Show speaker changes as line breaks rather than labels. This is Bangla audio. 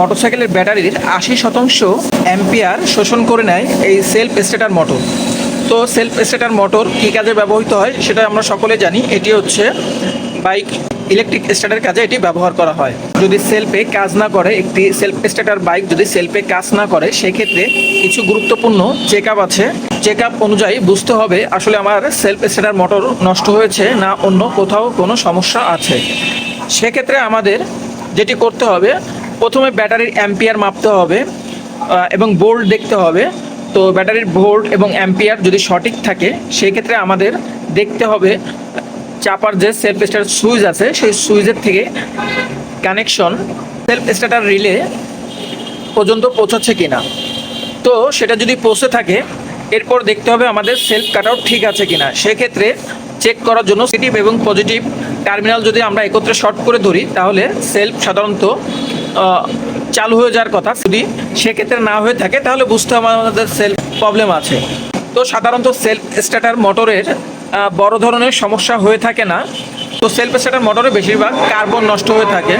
মোটরসাইকেলের ব্যাটারির আশি শতাংশ অ্যাম্পিয়ার শোষণ করে নেয় এই সেলফ স্টেটার মোটর তো সেলফ স্টেটার মোটর কী কাজে ব্যবহৃত হয় সেটা আমরা সকলে জানি। এটি হচ্ছে বাইক ইলেকট্রিক স্টার্টার কাজে এটি ব্যবহার করা হয়। যদি সেলফে কাজ না করে, একটি সেলফ স্টার্টার বাইক যদি সেলফে কাজ না করে, সেক্ষেত্রে কিছু গুরুত্বপূর্ণ চেক আছে। চেক আপ অনুযায়ী বুঝতে হবে আসলে আমার সেলফ স্টার্টার মোটর নষ্ট হয়েছে না অন্য কোথাও কোনো সমস্যা আছে। সেক্ষেত্রে আমাদের যেটি করতে হবে প্রথমে ব্যাটারির অ্যাম্পিয়ার মাপতে হবে এবং বোল্ট দেখতে হবে। তো ব্যাটারির ভোল্ট এবং অ্যাম্পিয়ার যদি সঠিক থাকে সেই ক্ষেত্রে আমাদের দেখতে হবে, চাপার যে সেলফ স্টার্টার সুইচ আছে, সেই সুইচের থেকে কানেকশন সেলফ স্টার্টার রিলে পর্যন্ত পৌঁছাচ্ছে কিনা। তো সেটা যদি পৌঁছে থাকে, এরপর দেখতে হবে আমাদের সেলফ কাট আউট ঠিক আছে কিনা। সেক্ষেত্রে চেক করার জন্য নেগেটিভ এবং পজিটিভ টার্মিনাল যদি আমরা একত্রে শর্ট করে ধরি, তাহলে সেলফ সাধারণত চালু হয়ে যাওয়ার কথা। যদি সেক্ষেত্রে না হয়ে থাকে, তাহলে বুঝতে হবে আমাদের সেলফ প্রবলেম আছে। তো সাধারণত সেলফ স্টার্টার মোটরের বড় ধরনের সমস্যা হয়ে থাকে না। তো সেলফ স্টার্টার মোটরে বেশিরভাগ কার্বন নষ্ট হয়ে থাকে।